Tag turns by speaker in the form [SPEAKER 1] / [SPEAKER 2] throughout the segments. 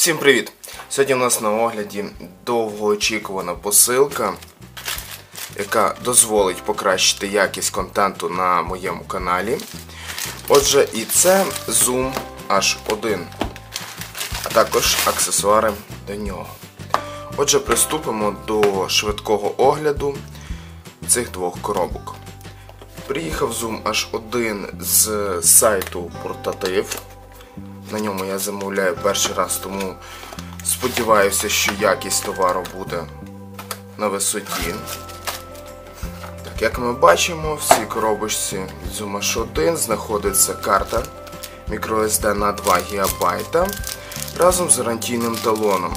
[SPEAKER 1] Всім привіт! Сьогодні у нас на огляді довгоочікувана посилка, яка дозволить покращити якість контенту на моєму каналі. Отже, і це Zoom H1, а також аксесуари до нього. Отже, приступимо до швидкого огляду цих двох коробок. Приїхав Zoom H1 з сайту Портатив. На ньому я замовляю перший раз, тому сподіваюся, що якість товару буде на висоті. Так, Як ми бачимо, в цій коробочці Zoom H1 знаходиться карта microSD на 2 ГБ разом з гарантійним талоном.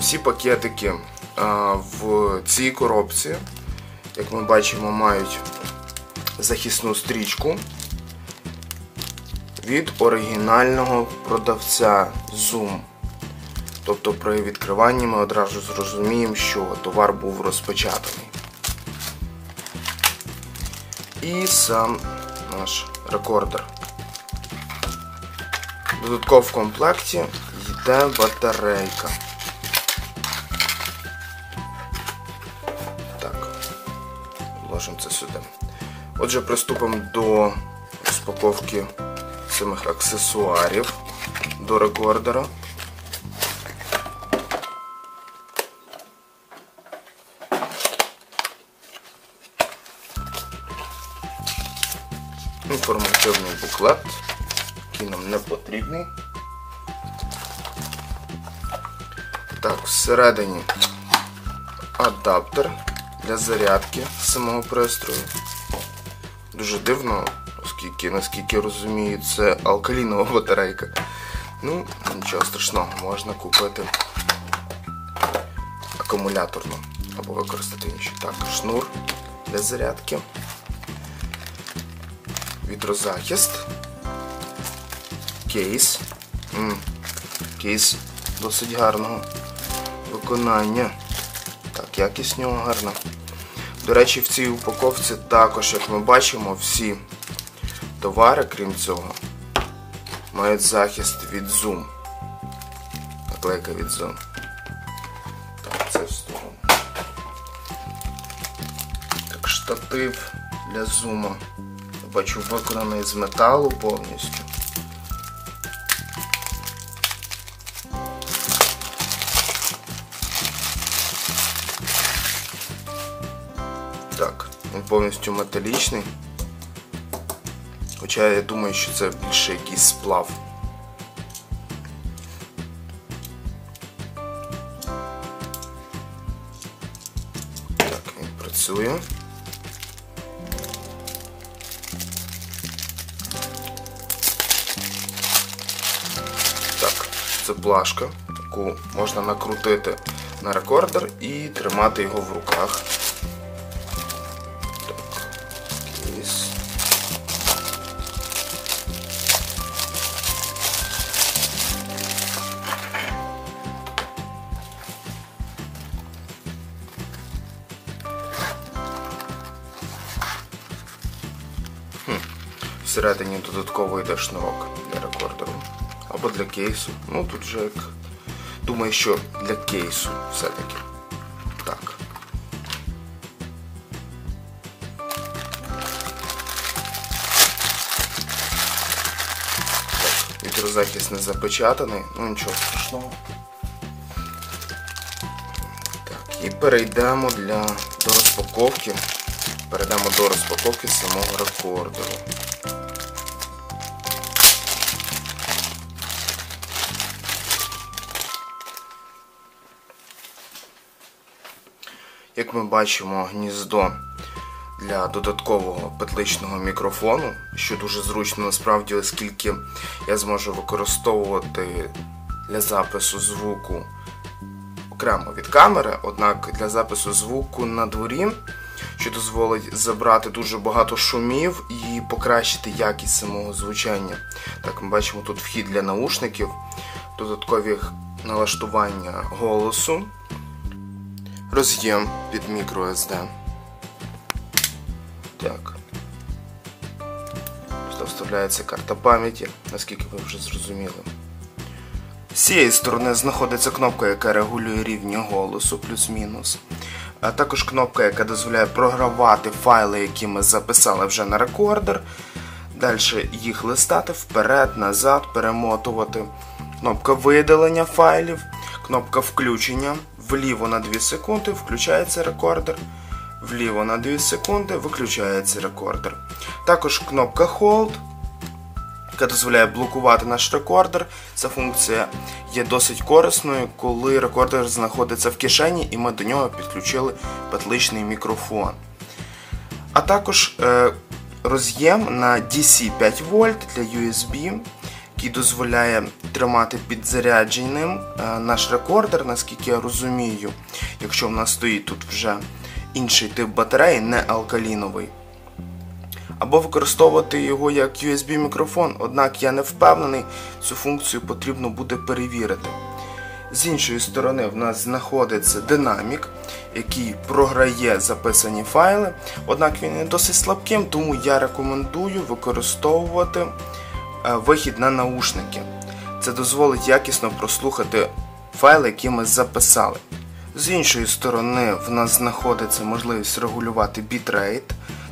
[SPEAKER 1] Всі пакетики а, в цій коробці, як ми бачимо, мають захисну стрічку від оригінального продавця Zoom. Тобто при відкриванні ми одразу зрозуміємо, що товар був розпечатаний. І сам наш рекордер. Додатково в комплекті йде батарейка. Так, вложимо це сюди. Отже, приступимо до розпаковки самих аксесуарів до рекордера. Інформативний буклет, який нам не потрібний. Так, всередині адаптер для зарядки самого пристрою. Дуже дивно, оскільки, наскільки розумію, це алкалінова батарейка. Ну, нічого страшного, можна купити акумуляторну або використати інші. Так, шнур для зарядки, вітрозахист, кейс. М -м, кейс досить гарного виконання. Так, якість нього гарна. До речі, в цій упаковці також, як ми бачимо, всі товари, крім цього, мають захист від Zoom. Наклейка від Zoom. Так, це в сторону. Так, штатив для зума. Бачу, виконаний з металу повністю. Так, він повністю металічний. Хоча я думаю, що це більше якийсь сплав. Так, він працює. Так, це плашка, яку можна накрутити на рекордер і тримати його в руках. Всередині додатково йде шнурок для рекордеру. Або для кейсу. Ну тут же як. Думаю, що для кейсу все-таки. Так. Так, Вітрозахист не запечатаний, ну нічого страшного. Так, і перейдемо для до розпаковки. Перейдемо до розпаковки самого рекордеру. Як ми бачимо, гніздо для додаткового петличного мікрофону, що дуже зручно насправді, оскільки я зможу використовувати для запису звуку окремо від камери, однак для запису звуку на дворі, що дозволить забрати дуже багато шумів і покращити якість самого звучання. Так, ми бачимо тут вхід для наушників, додаткові налаштування голосу роз'єм під microSD. Так. Сюди вставляється карта пам'яті, наскільки ви вже зрозуміли. З цієї сторони знаходиться кнопка, яка регулює рівні голосу, плюс-мінус. А також кнопка, яка дозволяє програвати файли, які ми записали вже на рекордер. Далі їх листати вперед, назад, перемотувати. Кнопка видалення файлів, кнопка включення. Вліво на 2 секунди включається рекордер. Вліво на 2 секунди виключається рекордер. Також кнопка Hold, яка дозволяє блокувати наш рекордер. Ця функція є досить корисною, коли рекордер знаходиться в кишені і ми до нього підключили петличний мікрофон. А також е, роз'єм на DC 5 вольт для USB, який дозволяє тримати підзарядженим е, наш рекордер, наскільки я розумію, якщо в нас стоїть тут вже інший тип батареї, не алкаліновий. Або використовувати його як USB-мікрофон, однак я не впевнений, цю функцію потрібно буде перевірити. З іншої сторони, в нас знаходиться динамік, який програє записані файли, однак він є досить слабким, тому я рекомендую використовувати вихід на наушники. Це дозволить якісно прослухати файли, які ми записали. З іншої сторони, в нас знаходиться можливість регулювати бітрейт,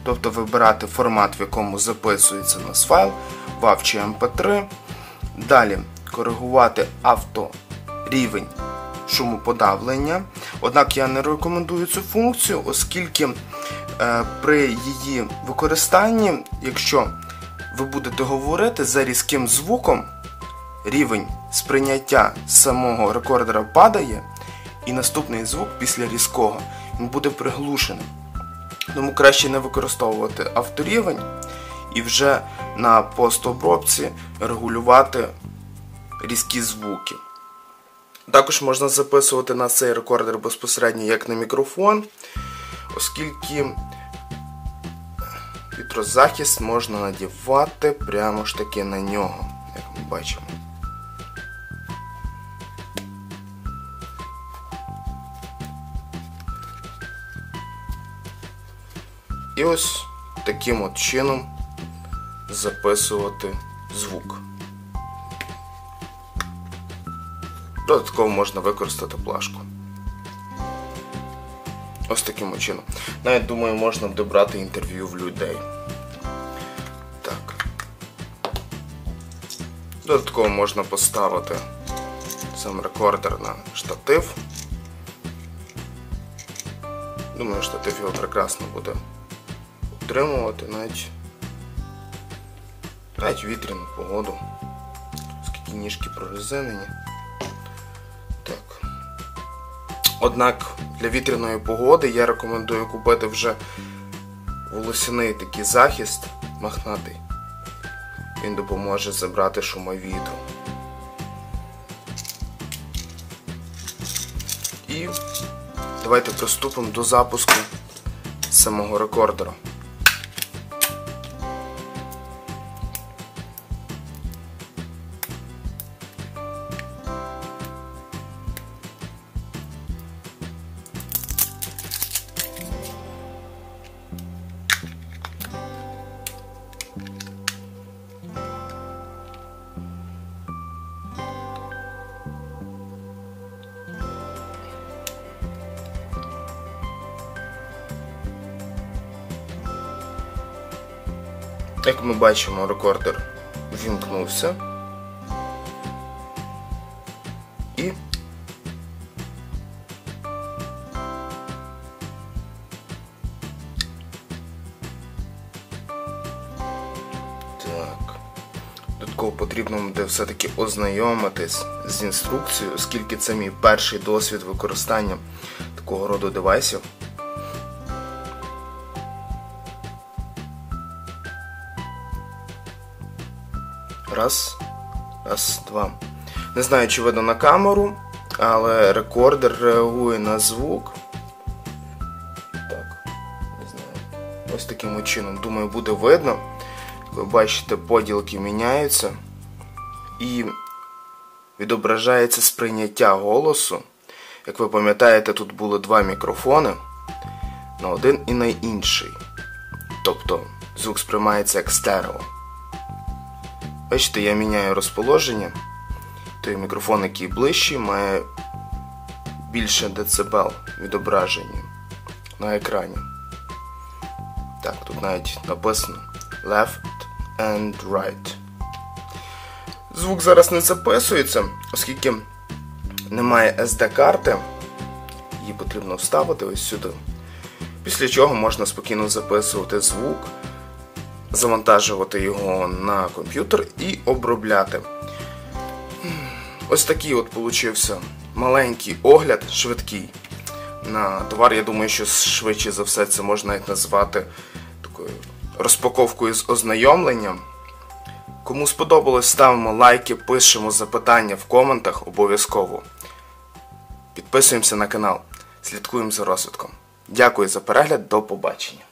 [SPEAKER 1] тобто вибирати формат, в якому записується у нас файл, WAV чи MP3. Далі коригувати авторівень шумоподавлення. Однак я не рекомендую цю функцію, оскільки е, при її використанні, якщо ви будете говорити за різким звуком, рівень сприйняття самого рекордера падає, і наступний звук після різкого він буде приглушеним. Тому краще не використовувати авторівень і вже на постобробці регулювати різкі звуки. Також можна записувати на цей рекордер безпосередньо як на мікрофон, оскільки вітрозахист можна надівати прямо ж таки на нього, як ми бачимо. І ось таким от чином записувати звук. Додатково можна використати плашку. Ось таким чином. Навіть думаю, можна добрати інтерв'ю в людей. Так. Додатково можна поставити сам рекордер на штатив. Думаю, штатив його прекрасно буде утримувати навіть навіть вітряну погоду, оскільки ніжки прорезинені. Так. Однак для вітряної погоди я рекомендую купити вже волосяний такий захист махнатий. Він допоможе забрати шума вітру. І давайте приступимо до запуску самого рекордера. Як ми бачимо, рекордер вімкнувся. І так. Додатково потрібно буде все-таки ознайомитись з інструкцією, оскільки це мій перший досвід використання такого роду девайсів. Раз, раз, два. Не знаю, чи видно на камеру, але рекордер реагує на звук. Так, не знаю. Ось таким чином, думаю, буде видно. Ви бачите, поділки міняються. І відображається сприйняття голосу. Як ви пам'ятаєте, тут були два мікрофони на один і на інший. Тобто звук сприймається як стерео. Бачите, я міняю розположення той мікрофон, який ближчий, має більше децибел відображення на екрані. Так, тут навіть написано left and right. Звук зараз не записується, оскільки немає SD-карти. Її потрібно вставити ось сюди. Після чого можна спокійно записувати звук, завантажувати його на комп'ютер і обробляти. Ось такий от получився маленький огляд, швидкий. На товар, я думаю, що швидше за все це можна назвати такою розпаковкою з ознайомленням. Кому сподобалось, ставимо лайки, пишемо запитання в коментах обов'язково. Підписуємося на канал, слідкуємо за розвитком. Дякую за перегляд, до побачення.